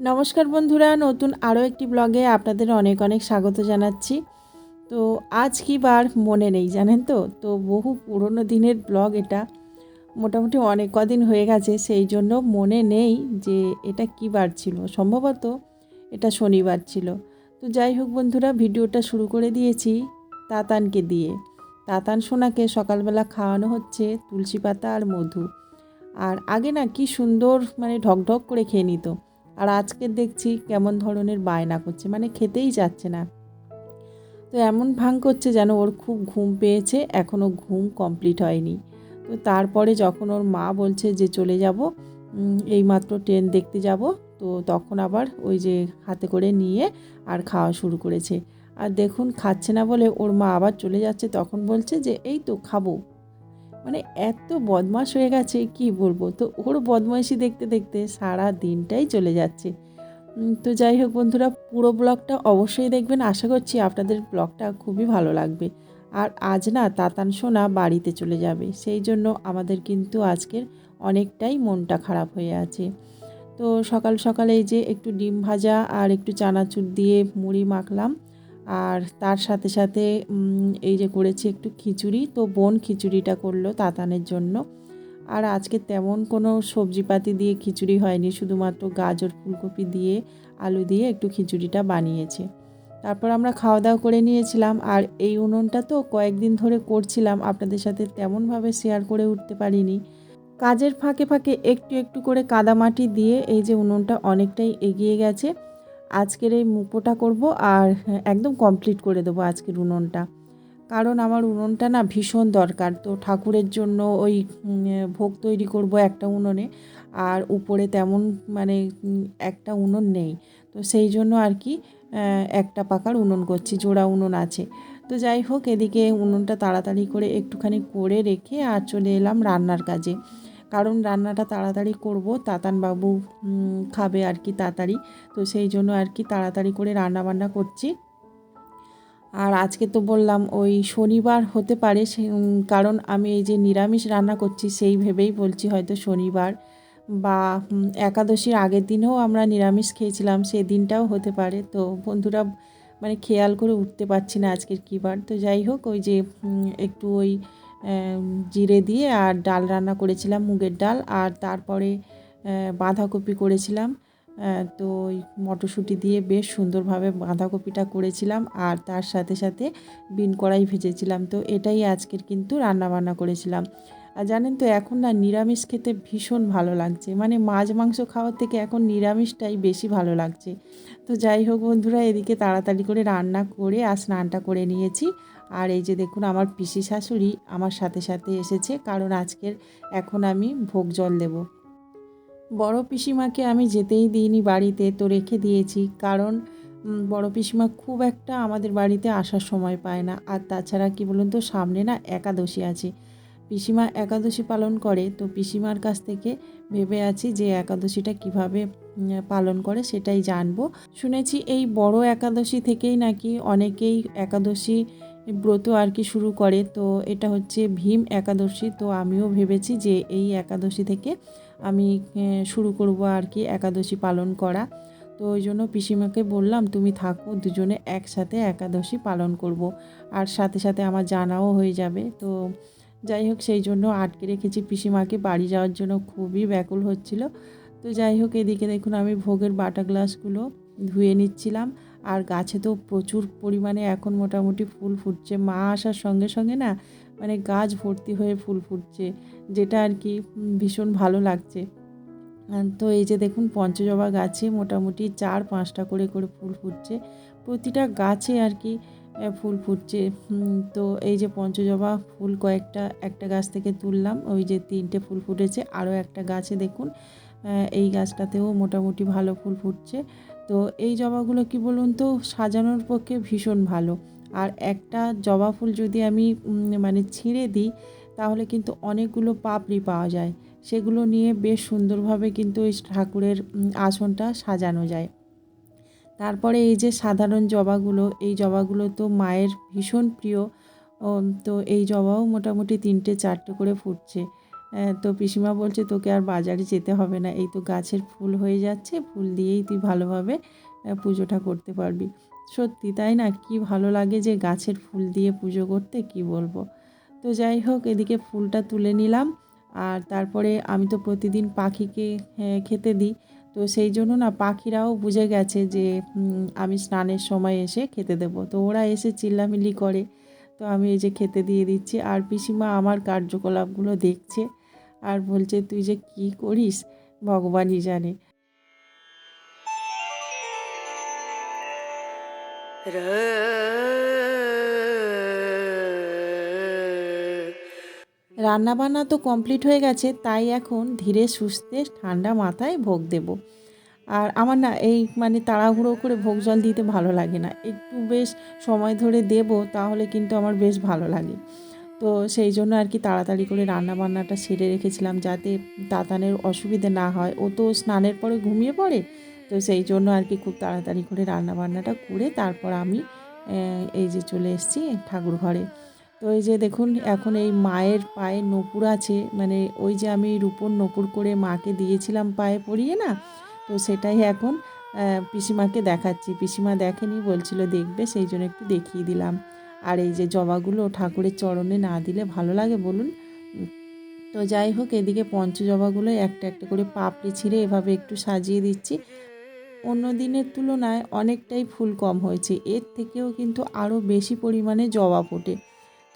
নমস্কার বন্ধুরা, নতুন আরও একটি ব্লগে আপনাদের অনেক অনেক স্বাগত জানাচ্ছি। তো আজ কি বার মনে নেই জানেন তো? তো বহু পুরনো দিনের ব্লগ এটা। মোটামুটি অনেক কদিন হয়ে গেছে, সেই জন্য মনে নেই যে এটা কি বার ছিল। সম্ভবত এটা শনিবার ছিল। তো যাই হোক বন্ধুরা, ভিডিওটা শুরু করে দিয়েছি তাতানকে দিয়ে। তাতান সোনাকে সকালবেলা খাওয়ানো হচ্ছে তুলসী পাতা আর মধু। আর আগে না কি সুন্দর মানে ঢকঢক করে খেয়ে নিত। আর আজকে দেখছি কেমন ধরনের বায়না করছে মানে খেতেই যাচ্ছে না। তো এমন ভাং করছে যেন ওর খুব ঘুম পেয়েছে এখনও ঘুম কমপ্লিট হয়নি। তো তারপরে যখন ওর মা বলছে যে চলে যাব এইমাত্র ট্রেন দেখতে যাব, তো তখন আবার ওই যে হাতে করে নিয়ে আর খাওয়া শুরু করেছে। আর দেখুন, খাচ্ছে না বলে ওর মা আবার চলে যাচ্ছে, তখন বলছে যে, এই তো, খাব। মানে এত বদমাস হয়ে গেছে, কি বলব? তো ওর বদমাইশি দেখতে দেখতে সারা দিনটাই চলে যাচ্ছে। তো যাই হোক বন্ধুরা, পুরো ব্লগটা অবশ্যই দেখবেন। আশা করছি আপনাদের ব্লগটা খুবই ভালো লাগবে। আর আজ না তাতান সোনা বাড়িতে চলে যাবে। সেই জন্য আমাদের কিন্তু আজকের অনেকটাই মনটা খারাপ হয়ে আছে। তো সকাল সকালে এই যে একটু ডিম ভাজা আর একটু চানাচুর দিয়ে মুড়ি মাখলাম। আর তার সাথে সাথে এই যে করেছি একটু খিচুড়ি, তো বোন খিচুড়িটা করল তাতানের জন্য। আর আজকে তেমন কোনো সবজিপাতি দিয়ে খিচুড়ি হয়নি, শুধুমাত্র গাজর ফুলকপি দিয়ে আলু দিয়ে একটু খিচুড়িটা বানিয়েছে। তারপর আমরা খাওয়া দাওয়া করে নিয়েছিলাম, আর এই উনুনটা তো কয়েকদিন ধরে করছিলাম, আপনাদের সাথে তেমনভাবে শেয়ার করে উঠতে পারিনি। কাজের ফাঁকে ফাঁকে একটু একটু করে কাদামাটি দিয়ে এই যে উনুনটা অনেকটাই এগিয়ে গেছে। আজকের এই মুপোটা করব আর একদম কমপ্লিট করে দেবো আজকের উনুনটা। কারণ আমার উনুনটা না ভীষণ দরকার। তো ঠাকুরের জন্য ওই ভোগ তৈরি করব একটা উনুনে। আর উপরে তেমন মানে একটা উনুন নেই। তো সেই জন্য আর কি একটা পাকার উনুন করছি, জোড়া উনুন আছে। তো যাই হোক, এদিকে উনুনটা তাড়াতাড়ি করে একটুখানি করে রেখে আর চলে এলাম রান্নার কাজে। কারণ রান্নাটা তাড়াতাড়ি করব, তাতানবাবু খাবে আর কি তাড়াতাড়ি। তো সেই জন্য আর কি তাড়াতাড়ি করে রান্না বান্না করছি। আর আজকে তো বললাম ওই শনিবার হতে পারে কারণ আমি এই যে নিরামিষ রান্না করছি সেই ভেবেই বলছি হয়তো শনিবার বা একাদশীর আগের দিনেও আমরা নিরামিষ খেয়েছিলাম সেই দিনটাও হতে পারে। তো বন্ধুরা মানে খেয়াল করে উঠতে পারছি না আজকের কী বার। তো যাই হোক, ওই যে একটু ওই জিরে দিয়ে আর ডাল রান্না করেছিলাম, মুগের ডাল, আর তারপরে বাঁধাকপি করেছিলাম। তো ওই মটরশুঁটি দিয়ে বেশ সুন্দরভাবে বাঁধাকপিটা করেছিলাম, আর তার সাথে সাথে বিন কড়াই ভেজেছিলাম। তো এটাই আজকের কিন্তু রান্না বান্না করেছিলাম। আর জানেন তো, এখন না নিরামিষ খেতে ভীষণ ভালো লাগছে। মানে মাছ মাংস খাওয়ার থেকে এখন নিরামিষটাই বেশি ভালো লাগছে। তো যাই হোক বন্ধুরা, এদিকে তাড়াতাড়ি করে রান্না করে আর স্নানটা করে নিয়েছি। আর এই যে দেখুন আমার পিসি শাশুড়ি আমার সাথে সাথে এসেছে, কারণ আজকের এখন আমি ভোগ জল দেব। বড় পিসিমাকে আমি যেতেই দিইনি বাড়িতে, তো রেখে দিয়েছি, কারণ বড় পিসিমা খুব একটা আমাদের বাড়িতে আসার সময় পায় না। আর তাছাড়া কি বলুন তো, সামনে না একাদশী আছে। পিসিমা একাদশী পালন করে, তো পিসিমার কাছ থেকে ভেবে আছি যে একাদশীটা কীভাবে পালন করে সেটাই জানব। শুনেছি এই বড় একাদশী থেকেই নাকি অনেকেই একাদশী ব্রত আর কি শুরু করে। তো এটা হচ্ছে ভীম একাদশী। তো আমিও ভেবেছি যে এই একাদশী থেকে আমি শুরু করব আর কি একাদশী পালন করা। তো ওই জন্য পিসিমাকে বললাম, তুমি থাকো, দুজনে একসাথে একাদশী পালন করব। আর সাথে সাথে আমার জানাও হয়ে যাবে। তো যাই হোক, সেই জন্য আটকে রেখেছি পিসিমাকে। বাড়ি যাওয়ার জন্য খুবই ব্যাকুল হচ্ছিল। তো যাই হোক, এদিকে দেখুন আমি ভোগের বাটা গ্লাসগুলো ধুয়ে নিচ্ছিলাম। আর গাছে তো প্রচুর পরিমাণে এখন মোটামুটি ফুল ফুটছে। মা আসার সঙ্গে সঙ্গে না মানে গাছ ভর্তি হয়ে ফুল ফুটছে, যেটা আর কি ভীষণ ভালো লাগছে। তো এই যে দেখুন পঞ্চজবা গাছে মোটামুটি চার পাঁচটা করে করে ফুল ফুটছে। প্রতিটা গাছে আর কি ফুল ফুটছে। তো এই যে পঞ্চজবা ফুল কয়েকটা, একটা গাছ থেকে তুললাম, ওই যে তিনটে ফুল ফুটেছে। আরও একটা গাছে দেখুন এই গাছটাতেও মোটামুটি ভালো ফুল ফুটছে। তো এই জবাগুলো কি বলুন তো, সাজানোর পক্ষে ভীষণ ভালো। আর একটা জবা ফুল যদি আমি মানে ছিঁড়ে দিই, তাহলে কিন্তু অনেকগুলো পাপড়ি পাওয়া যায়। সেগুলো নিয়ে বেশ সুন্দরভাবে কিন্তু ওই ঠাকুরের আসনটা সাজানো যায়। তারপরে এই যে সাধারণ জবাগুলো, এই জবাগুলো তো মায়ের ভীষণ প্রিয়। তো এই জবাও মোটামুটি তিনটে চারটে করে ফুটছে। তো পিসিমা বলছে, তোকে আর বাজারে যেতে হবে না। এই তো গাছের ফুল হয়ে যাচ্ছে। ফুল দিয়েই তুই ভালোভাবে পুজোটা করতে পারবি। সত্যি, তাই না? কি ভালো লাগে যে গাছের ফুল দিয়ে পুজো করতে, কি বলব? তো যাই হোক, এদিকে ফুলটা তুলে নিলাম। আর তারপরে আমি তো প্রতিদিন পাখিকে খেতে দিই। তো সেই জন্য না, পাখিরাও বুঝে গেছে যে আমি স্নানের সময় এসে খেতে দেবো। তো ওরা এসে চিল্লামিল্লি করে। তো আমি এই যে খেতে দিয়ে দিচ্ছি। আর পিসিমা আমার কার্যকলাপগুলো দেখছে। আর বলছে, তুই যে কি করিস? ভগবানই জানে। রান্নাবান্না তো কমপ্লিট হয়ে গেছে, তাই এখন ধীরে সুস্থে ঠান্ডা মাথায় ভোগ দেব। আর আমার না এই মানে তাড়াহুড়ো করে ভোগ জল দিতে ভালো লাগে না। একটু বেশ সময় ধরে দেব, তাহলে কিন্তু আমার বেশ ভালো লাগে। তো সেই জন্য আর কি তাড়াতাড়ি করে রান্না বান্নাটা সেরে রেখেছিলাম যাতে তাতানের অসুবিধে না হয়। ও তো স্নানের পরে ঘুমিয়ে পড়ে, তো সেই জন্য আর কি খুব তাড়াতাড়ি করে রান্না বান্নাটা করে তারপর আমি এই যে চলে এসেছি ঠাকুর ঘরে। তো এই যে দেখুন, এখন এই মায়ের পায়ে নপুর আছে মানে ওই যে আমি রূপোর নপুর করে মাকে দিয়েছিলাম পায়ে পরিয়ে না, তো সেটাই এখন পিসিমাকে দেখাচ্ছি। পিসিমা দেখেনি, বলছিল দেখবে, সেই জন্য একটু দেখিয়ে দিলাম। আর এই যে জবাগুলো ঠাকুরের চরণে না দিলে ভালো লাগে বলুন। তো যাই হোক, এদিকে পঞ্চ জবাগুলো একটা একটা করে পাপড়ি ছিঁড়ে এভাবে একটু সাজিয়ে দিচ্ছি। অন্য দিনের তুলনায় অনেকটাই ফুল কম হয়েছে, এর থেকেও কিন্তু আরও বেশি পরিমাণে জবা ফোটে।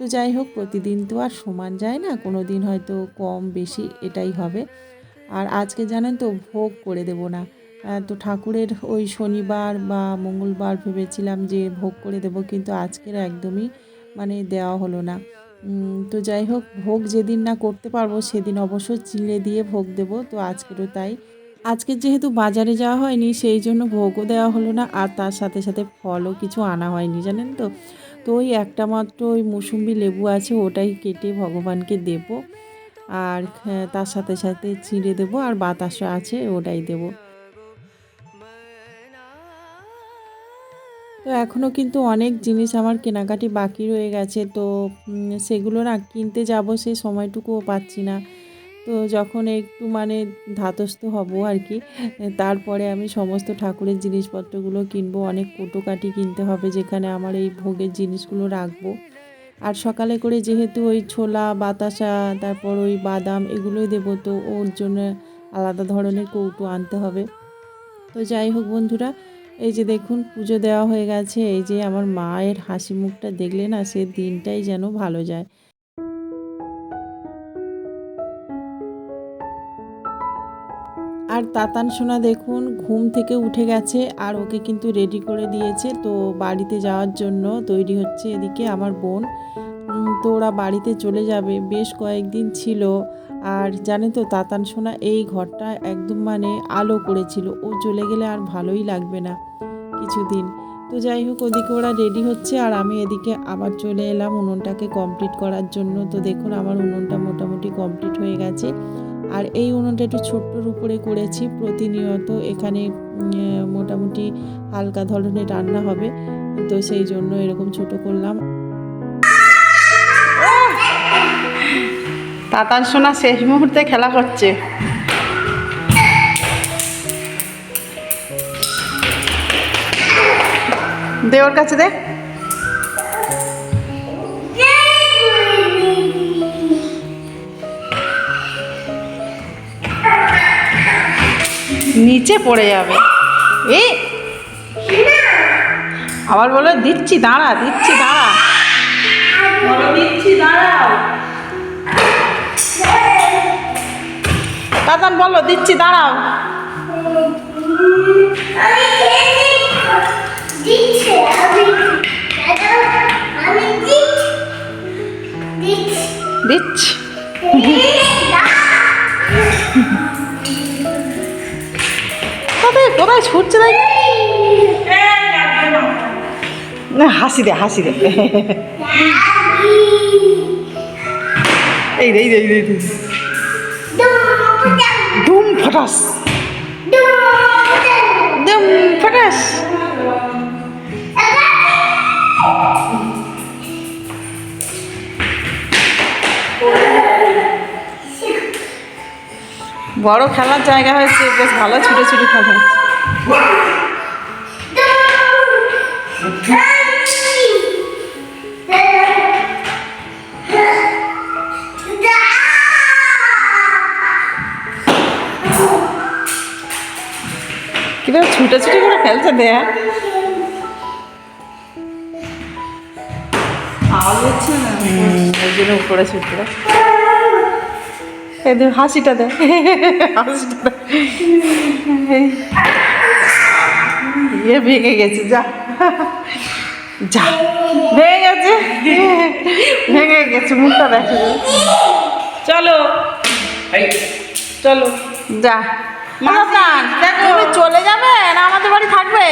তো যাই হোক, প্রতিদিন তো আর সমান যায় না, কোনো দিন হয়তো কম বেশি এটাই হবে। আর আজকে জানেন তো, ভোগ করে দেব না। তো ঠাকুরের ওই শনিবার বা মঙ্গলবার ভেবেছিলাম যে ভোগ করে দেব, কিন্তু আজকের একদমই মানে দেওয়া হলো না। তো যাই হোক, ভোগ যেদিন না করতে পারব সেদিন অবশ্য চিড়ে দিয়ে ভোগ দেব, তো আজকেরও তাই। আজকে যেহেতু বাজারে যাওয়া হয়নি, সেই জন্য ভোগও দেওয়া হলো না, আর তার সাথে সাথে ফলও কিছু আনা হয়নি, জানেন তো। তো ওই একটা মাত্র ওই মুসুম্বি লেবু আছে, ওটাই কেটে ভগবানকে দেব, আর তার সাথে সাথে চিঁড়ে দেবো, আর বাতাসা আছে, ওটাই দেবো। তো এখনও কিন্তু অনেক জিনিস আমার কেনাকাটি বাকি রয়ে গেছে। তো সেগুলো না কিনতে যাব সেই সময়টুকুও পাচ্ছি না। তো যখন একটু মানে ধাতস্থ হব আর কি, তারপরে আমি সমস্ত ঠাকুরের জিনিসপত্রগুলো কিনবো, অনেক কুটোকাটি কিনতে হবে যেখানে আমার এই ভোগের জিনিসগুলো রাখব। আর সকালে করে যেহেতু ওই ছোলা, বাতাসা, তারপর ওই বাদাম এগুলোই দেবো, তো ওর জন্য আলাদা ধরনের কৌটো আনতে হবে। তো যাই হোক বন্ধুরা এই যে দেখুন, পুজো দেওয়া হয়ে গেছে। এই যে আমার মায়ের হাসি মুখটা দেখলে না, সে দিনটাই যেন ভালো যায়। আর তাতান সোনা দেখুন, ঘুম থেকে উঠে গেছে আর ওকে কিন্তু রেডি করে দিয়েছে। তো বাড়িতে যাওয়ার জন্য তৈরি হচ্ছে এদিকে আমার বোন। তো ওরা বাড়িতে চলে যাবে। বেশ কয়েকদিন ছিল। আর জানে তো, তাতান সোনা এই ঘরটা একদম মানে আলো করেছিল। ও চলে গেলে আর ভালোই লাগবে না কিছুদিন। তো যাই হোক, ওদিকে ওরা রেডি হচ্ছে আর আমি এদিকে আবার চলে এলাম উনুনটাকে কমপ্লিট করার জন্য। তো দেখুন, আমার উনুনটা মোটামুটি কমপ্লিট হয়ে গেছে। আর এই উনুনটা একটু ছোট্টর উপরে করেছি। প্রতিনিয়ত এখানে মোটামুটি হালকা ধরনের রান্না হবে। তো সেই জন্য এরকম ছোট করলাম। তাতার সোনা শেষ মুহূর্তে খেলা করছে। দে ওর কাছে দে। নিচে পড়ে যাবে। এই আবার বলো, দিচ্ছি, দাঁড়া দিচ্ছি দাঁড়া। দিচ্ছি, দাঁড়াও। দাদান বলো দিচ্ছি দাঁড়াও। দিচ্ছে কোথায় কোথায় ছুটছে তাই না হাসি দে হাসি দে। এই রে এই রে এই রে, ফটাস। ধুম ফটাস। বড় খেলার জায়গা হয়েছে বেশ ভালো ছুটে ছুটে খেলা। কীভাবে ছুটে ছুটে করে খেলছে দেয়া হচ্ছে ওই জন্য উপরে ছুটে এই দে হাসিটা দে। হাসিটা দে। ইয়ে ভেঙে গেছে যা। যা। ভেঙে গেছে। ভেঙে গেছে মুখটা দেখে চলো। চলো। যা। মাতান তুমি চলে যাবে না আমাদের বাড়ি থাকবে?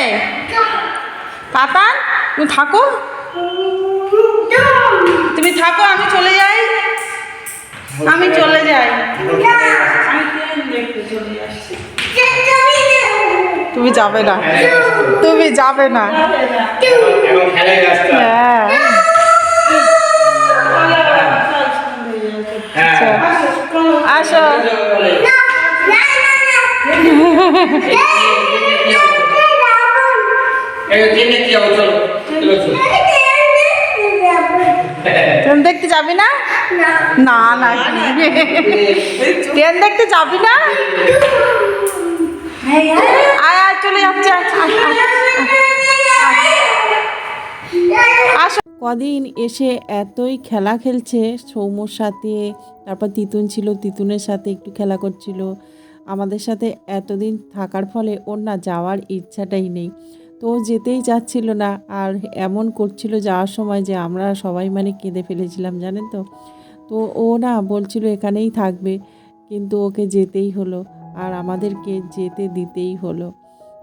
তাতান তুমি থাকো। তুমি থাকো আমি চলে যাই। আমি চলে যাই। তুমি যাবে না। তুমি যাবে না। হ্যাঁ। হ্যাঁ। আসো। এই ট্রেনে দেখতে যাবি না? না না ট্রেন দেখতে যাবি না? আয় আয় চলে যাচ্ছে কদিন এসে এতই খেলা খেলছে সৌম্যর সাথে তারপর তিতুন ছিল তিতুনের সাথে একটু খেলা করছিল। আমাদের সাথে এতদিন থাকার ফলে ওর না যাওয়ার ইচ্ছাটাই নেই। তো যেতেই যাচ্ছিল না আর এমন করছিল যাওয়ার সময় যে আমরা সবাই মানে কেঁদে ফেলেছিলাম, জানেন তো? তো ও না বলছিল এখানেই থাকবে, কিন্তু ওকে যেতেই হলো আর আমাদেরকে যেতে দিতেই হলো।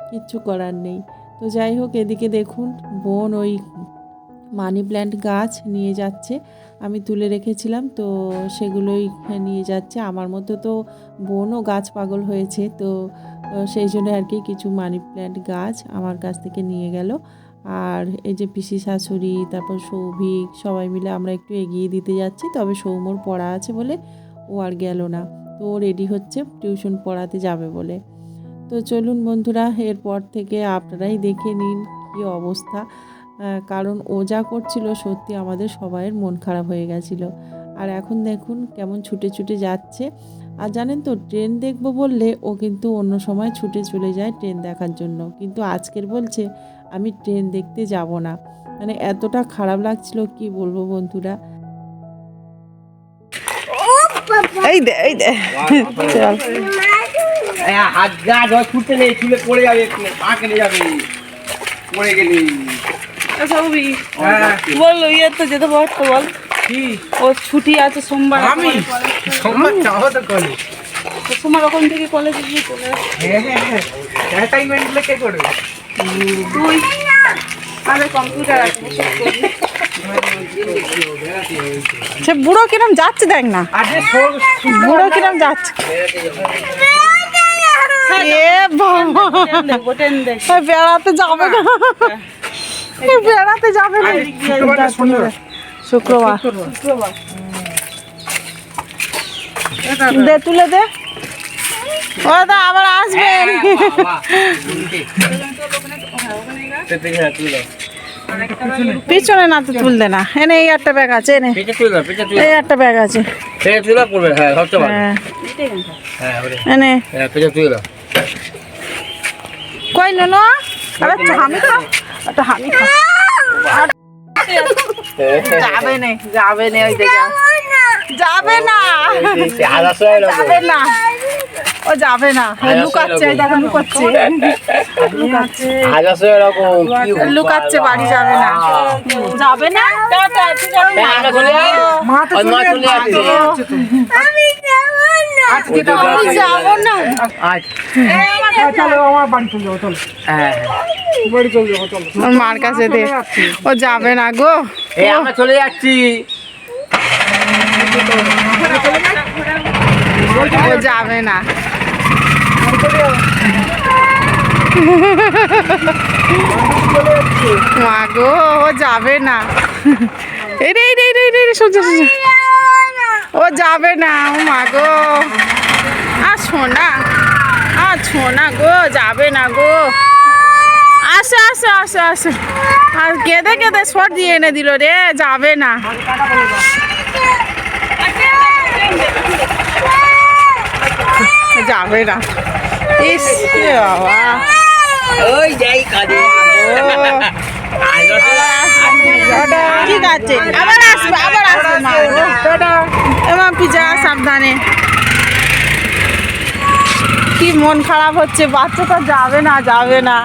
কিচ্ছু করার নেই। তো যাই হোক, এদিকে দেখুন, বোন ওই মানি প্ল্যান্ট গাছ নিয়ে যাচ্ছে আমি তুলে রেখেছিলাম, তো সেগুলোই নিয়ে যাচ্ছে। আমার মতো তো বোনও গাছ পাগল হয়েছে, তো সেই জন্য আর কি কিছু মানি প্ল্যান্ট গাছ আমার কাছ থেকে নিয়ে গেল। আর এই যে পিসি শাশুড়ি, তারপর সৌভিক, সবাই মিলে আমরা একটু এগিয়ে দিতে যাচ্ছি, তবে সৌমর পড়া আছে বলে ও আর গেল না। তো রেডি হচ্ছে টিউশন পড়াতে যাবে বলে। তো চলুন বন্ধুরা, এরপর থেকে আপনারাই দেখে নিন কী অবস্থা। কারণ ও যা করছিল সত্যি আমাদের সবাইয়ের মন খারাপ হয়ে গেছিল। আর এখন দেখুন কেমন ছুটে ছুটে যাচ্ছে। আর জানেন তো ট্রেন দেখব বললে ও কিন্তু অন্য সময় ছুটে চলে যায় ট্রেন দেখার জন্য। কিন্তু আজকের বলছে আমি ট্রেন দেখতে যাব না। মানে এতটা খারাপ লাগছিল কি বলব বন্ধুরা? এই দে এই দে। চল। হ্যাঁ, হাত গা জল ছুটতে নেই ছুলে পড়ে যাবে পা কেটে যাবে। পড়ে গেলি। সৌভি হ্যাঁ বল ইয়ে তো যেতে পারতো বল। কি? ও ছুটি আছে সোমবার। আমি? সোমবার চাও তো কলে তো সোমবার ওখান থেকে কলেজে গিয়ে চলে আসবি। হ্যাঁ হ্যাঁ হ্যাঁ। অ্যাসাইনমেন্টগুলো করবে? তুই। আমাদের কম্পিউটার আছে সে বুড়ো কিরম যাচ্ছে দেখ না। বুড়ো কিরম যাচ্ছে। এ বাবা। এ বেড়াতে যাবে। না বেড়াতে যাবে না? শুক্রবার। শুক্রবার। দে তুলে দে। ও দা আবার আসবেন হ্যাঁ দাও পিছনে না তো তুলতে না। এনে এই একটা ব্যাগ আছে এনে। এই একটা ব্যাগ আছে। হ্যাঁ হ্যাঁ। হ্যাঁ এনে। হ্যাঁ কই নো হামি খা একটু হামি খা যাবে না যাবে না ওই দিকে। যাবে না। যাবে না। ও যাবে না। লুকাচ্ছে দেখো লুকাচ্ছে। লুকাচ্ছে। এরকম লুকাচ্ছে বাড়ি যাবে না। যাবে না? মা তো চলে যাচ্ছে আমি যাব। আজকে তো আমি না। চলো আমার বাড়ি চলে যাব চলো। হ্যাঁ বাড়ি চলে যাব চলো। মার কাছে দে। ও যাবে না গো। আমরা চলে যাচ্ছি। ও যাবে না। মা গো ও যাবে না। এই রে এই রে এই রে এই রে সোজা সোজা ও যাবে না ও মা গো। আস ছোনা আ ছোনা গো যাবে না গো। আসো আসো আসো আসো। আর কেঁদে কেঁদে সর্দি এনে দিল রে যাবে না। যাবে না। ইস বাবা। ওই যাই কাজে ঠিক আছে আবার আসবে আবার আসবে মা পিজা সাবধানে কি মন খারাপ হচ্ছে, বাচ্চাটা যাবে না যাবে না।